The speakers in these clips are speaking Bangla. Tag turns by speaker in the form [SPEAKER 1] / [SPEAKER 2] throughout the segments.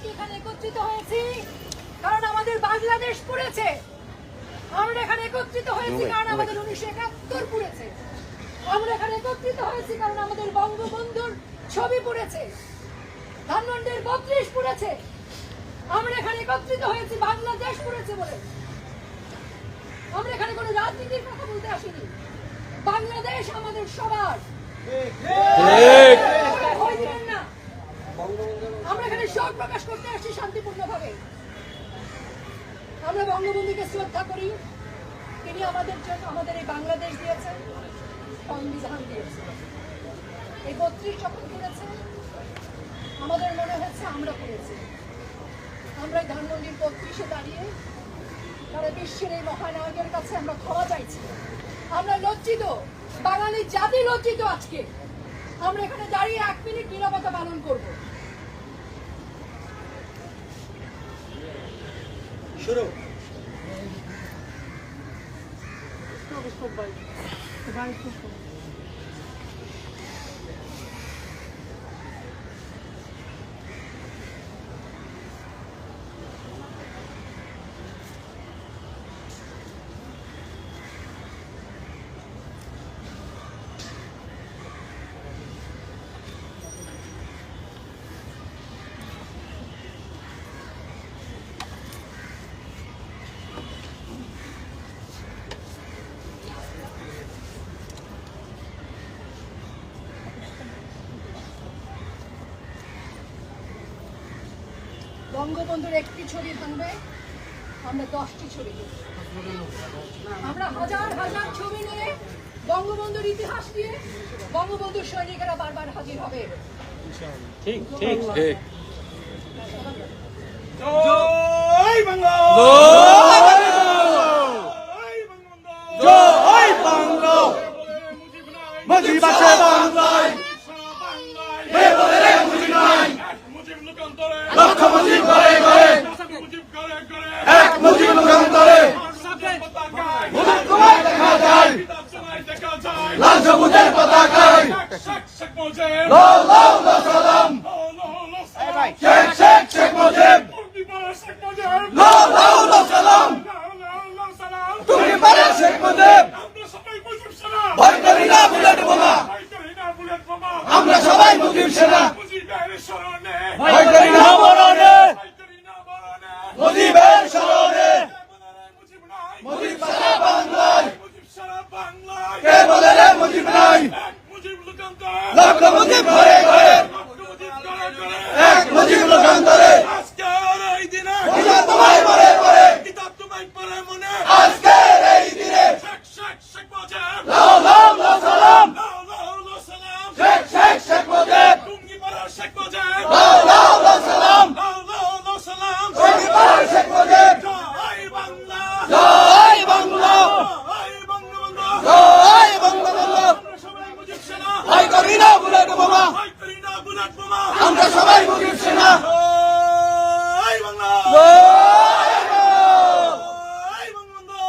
[SPEAKER 1] আজকে এখানে একত্রিত হয়েছি কারণ আমাদের বাংলাদেশ পড়েছে। আমরা এখানে একত্রিত হয়েছি কারণ আমাদের উনিশশো একাত্তর পড়েছে। আমরা এখানে একত্রিত হয়েছি কারণ আমাদের বঙ্গবন্ধুর ছবি পড়েছে। ধানমন্ডির বত্রিশ পড়েছে। আমরা এখানে একত্রিত হয়েছি বাংলাদেশ পড়েছে বলে। আমরা এখানে কোনো রাজনীতির কথা বলতে আসিনি। বাংলাদেশ আমাদের সবার। আমরা এখানে শোক প্রকাশ করতে আসছি শান্তিপূর্ণভাবে। আমরা বঙ্গবন্ধুকে শ্রদ্ধা করি। তিনি আমাদের জন্য, আমাদের এই বাংলাদেশ দিয়েছেন, সংবিধান এই বত্রিশ যখন আমাদের মনে হচ্ছে আমরা করেছি। আমরা ধানমন্ডির বত্রিশে দাঁড়িয়ে, সারা বিশ্বের এই মহানায়কের কাছে আমরা ক্ষমা চাইছি। আমরা লজ্জিত, বাঙালি জাতি লজ্জিত আজকে। আমরা এখানে দাঁড়িয়ে এক মিনিট নিরবতা পালন করব।
[SPEAKER 2] শুরু।
[SPEAKER 1] বঙ্গবন্ধুর একটি ছবি ভাঙবে আমরা দশটি ছবি আমরা হাজার হাজার ছবি নিয়ে বঙ্গবন্ধুর ইতিহাস নিয়ে বঙ্গবন্ধুর সৈনিকেরা বারবার হাজির হবে।
[SPEAKER 2] ঠিক। ঠিক
[SPEAKER 3] ঠিক
[SPEAKER 2] জয় বাংলা
[SPEAKER 3] জয় বাংলা মুজিব আছে বাংলায় হে বলে রে মুজিব নাই লক্ষ মুজিব করে করে এক মুজিব লোকান্তরে মুজিব তোমায় দেখা যায় লাল সবুজের পতাকায়। লাল লাল লাল সালাম। শেখ ভয় করি না বুলেট বোমা। আমরা সবাই মুজিব সেনা। ভয় করি না মরণে। মুজিবের স্মরণে মুজিব সারা বাংলায় কে বলে রে মুজিব নাই লক্ষ মুজিব ঘরে ঘরে এক মুজিব লোকান্তরে ওজা তোমায় মরে পরে আজকের এই দিনে লাও লাও লাও সালাম শেখ শেখ শেখ মুজিব লাও লাও লাও সালাম তুমি পারে শেখ মুজিব জয় বাংলা জয় বঙ্গবন্ধু ভয় করি না বুলেট বোমা আমরা সবাই মুজিব সেনা জয় বাংলা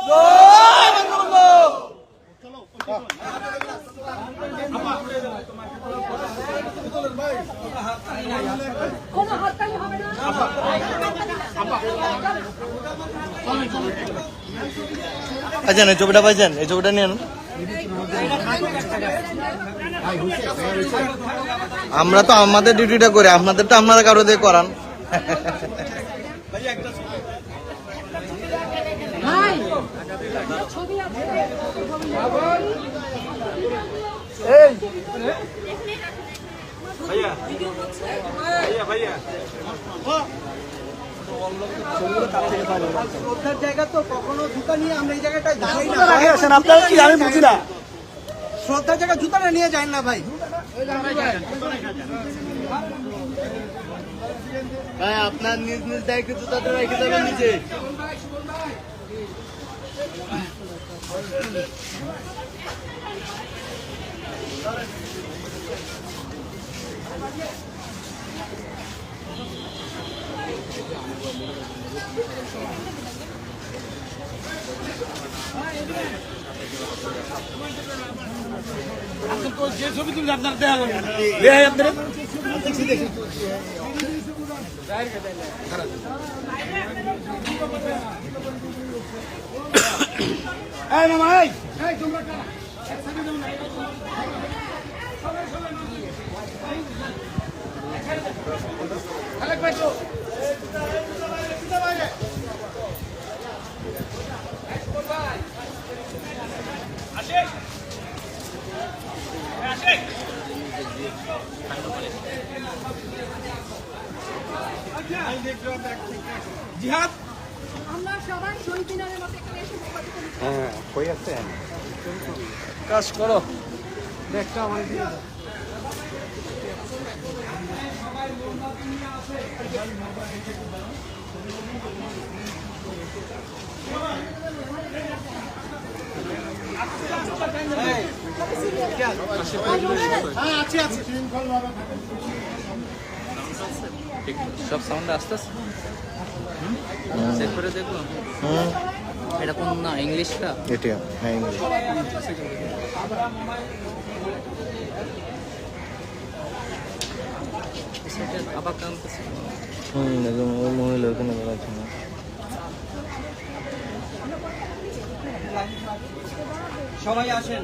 [SPEAKER 3] জয় বঙ্গবন্ধু
[SPEAKER 1] কোনো
[SPEAKER 4] আচ্ছা এই ছবিটা পাইছেন? এই ছবিটা নিয়ে আমরা তো আমাদের ডিউটিটা করি, আপনাদের তো আপনারা কারও দিয়ে করান
[SPEAKER 1] ভাই ছবি আছে
[SPEAKER 2] শ্রদ্ধার জায়গা তো কখনো জুতা নিয়ে আমরা এই জায়গাটায় দাঁড়াই না
[SPEAKER 3] আগে আসেন আপনারা কি আমি বুঝি না?
[SPEAKER 2] শ্রদ্ধার জায়গা জুতাটা নিয়ে যায় না ভাই।
[SPEAKER 4] ভাই আপনার নিজ নিজ দায়িত্ব তাদের রেখে যাবেন নিচে
[SPEAKER 3] যে ছবি তুলছে আপনার দেখা যাবে আপনার
[SPEAKER 2] এই মামা এই জিহাদ?
[SPEAKER 5] আমরা সবাই শহীদ মিনারের মধ্যে এখানে এসে মোমবাতি জ্বালিয়েছি।
[SPEAKER 2] কাজ করো।
[SPEAKER 6] সব সাউন্ড আস্তে আস্তে চেক করে দেখব
[SPEAKER 4] হুম
[SPEAKER 6] এটা কোন না ইংলিশটা
[SPEAKER 4] এটা হ্যাঁ ইংলিশ
[SPEAKER 6] আবার কামতেছে
[SPEAKER 4] হুম একদম ওই মহিলা ওখানে বেড়াচ্ছে না।
[SPEAKER 1] সবাই আসেন।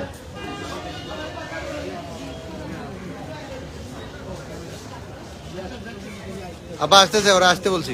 [SPEAKER 4] আপা আসতেছে ওরা আসতে বলছি।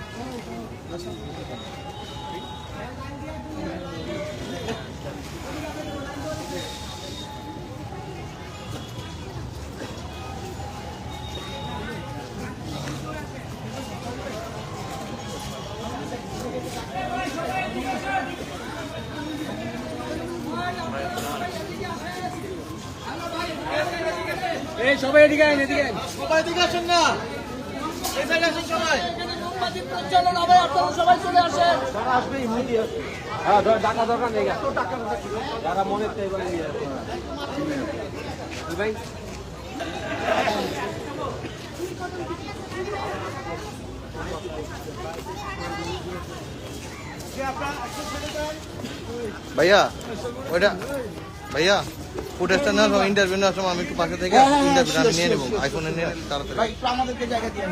[SPEAKER 1] এই সবাই এদিকে আইন এদিকে আইন সবাই এদিকে আসেন না। এই সাইডে আসেন সবাই। এখানে মোমবাতি প্রজ্বলন হবে আপনারা সবাই চলে আসেন হ্যাঁ টাকা দরকার নেই এত টাকা যারা মনে চাই বলে নিয়ে ভাই?
[SPEAKER 4] ভাইয়া ওইটা ভাইয়া। ফুটেজটা না ইন্টারভিউ নেওয়ার সময় আমি একটু পাশে থেকে ইন্টারভিউ আমি নিয়ে নেব আইফোনে নিয়ে নেব তাড়াতাড়ি
[SPEAKER 2] দিয়ে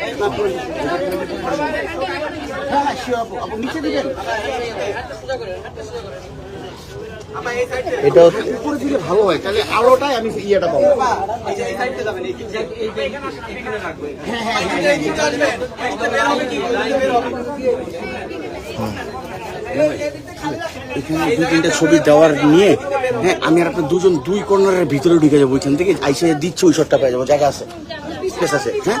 [SPEAKER 2] হ্যাঁ হ্যাঁ হ্যাঁ আপু আপু নিচে দিবেন
[SPEAKER 4] এটা
[SPEAKER 2] উপরে দিলে ভালো হয় তাহলে আলোটাই আমি ইয়েটা পাবো হ্যাঁ হ্যাঁ এখানে দুই তিনটা ছবি দেওয়ার নিয়ে হ্যাঁ আমি আর আপনার দুজন দুই কর্নারের ভিতরে ঢুকে যাব ওইখান থেকে আইসে দিচ্ছে ওই শটটা পেয়ে যাব জায়গা আছে স্পেস আছে হ্যাঁ?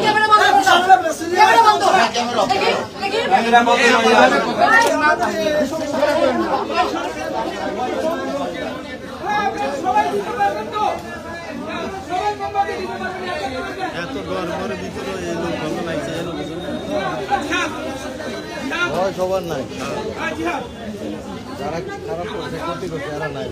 [SPEAKER 1] ক্যামেরা বন্ধ দেখি দেখি ক্যামেরা বন্ধ
[SPEAKER 4] ভয় সবার নাই। যারা খারাপ করছে ক্ষতি করছে এরা নাই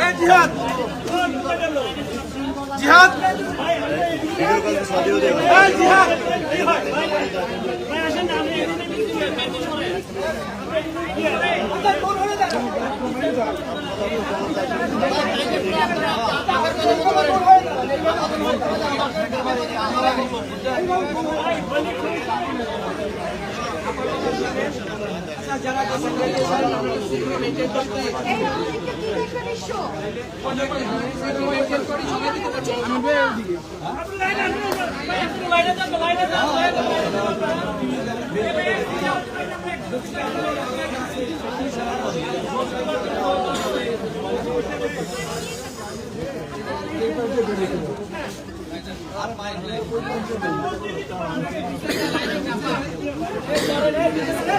[SPEAKER 1] এই আমাদেরকে কি দেখবে নিশ্চয়